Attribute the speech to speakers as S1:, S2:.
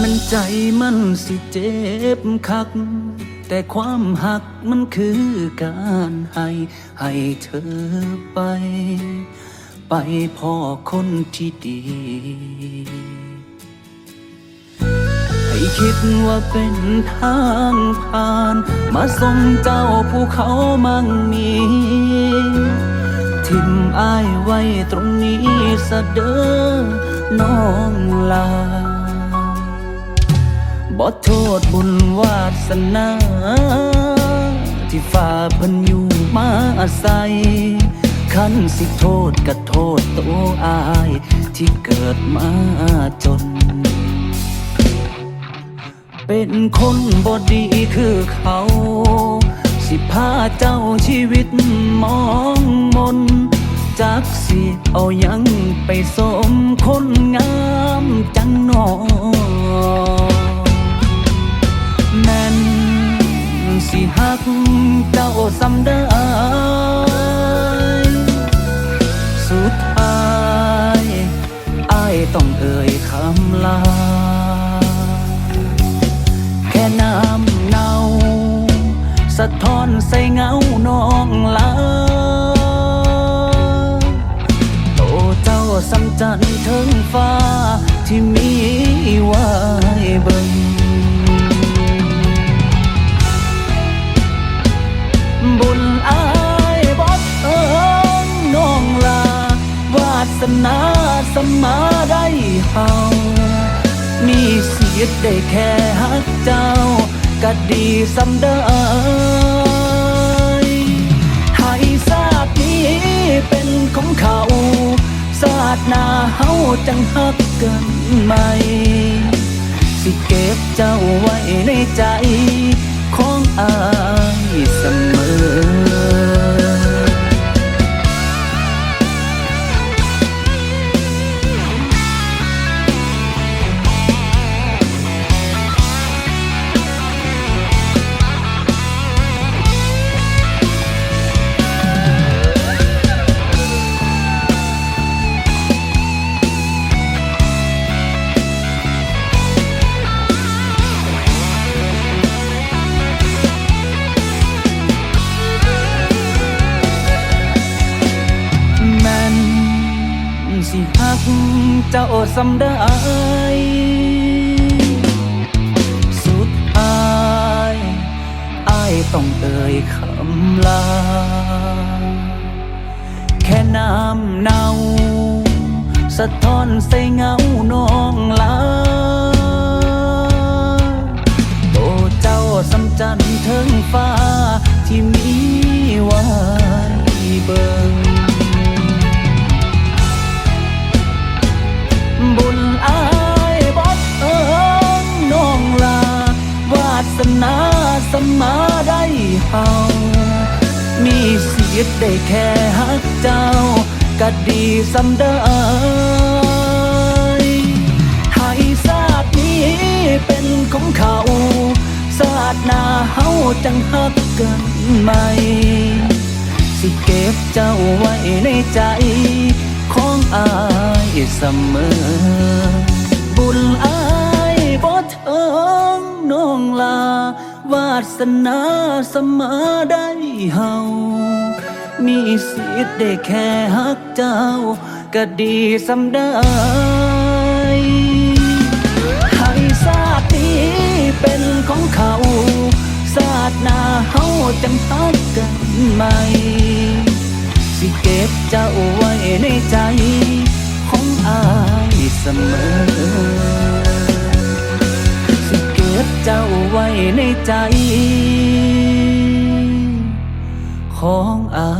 S1: มันใจมันสิเจ็บคัก แต่ความหักมันคือการให้ให้เธอไป ไปพ่อคนที่ดี ให้คิดว่าเป็นทางผ่าน มาส่งเจ้าภูเขามั่งมีทิมอายไว้ตรงนี้สะเด้อน้องลา บ่โทษบุญวาสนา ที่ฝ่าพิ่นอยู่มาอาศัยคันสิโทษก็โทษตัวอาย ที่เกิดมาจน เป็นคนบดีคือเขา สิพาเจ้าชีวิตมองมน จักสิเอายังไปสมคนงามจังนอแกเจ้าสำได้สุดท้ายอายต้องเอ่ยคำลา แค่น้ำเนาสะท้อนใส่เงาน้องลาโตเจ้าสำจันทร์เทิงฟ้าที่มีไว้เบิ่ง ยดได้แค่ฮักเจ้าก็ดีสำได้ให้ศาสตร์นี้เป็นของเขาศาสตร์นาเฮาจังฮักกันไหมสิเก็บเจ้าไว้ในใจของอา เจ้าสำได้สุดท้ายอายต้องเอ่ยคำลา แค่น้ำเนาสะท้อนใส่เงาน้องลาโตเจ้าสำจันทร์เทิงฟ้า เฮามีเสียดได้แค่ฮักเจ้า ก็ดีสำได้ให้ศาสตร์นี้เป็นของเขาศาสตร์หน้าเฮาจังฮักกันไหมสิเก็บเจ้าไว้ในใจ ของอายเสมอ วาสนาเสมอได้เฮา มีสิทธิ์ได้แค่ฮักเจ้า ก็ดีสำได้ให้ศาสตร์นี้เป็นของเขาศาสตร์หน้าเฮาจังฮักกันไหมสิเก็บเจ้าไว้ในใจ ของอายเสมอ ดเจ้าไว้ในใจ ของอา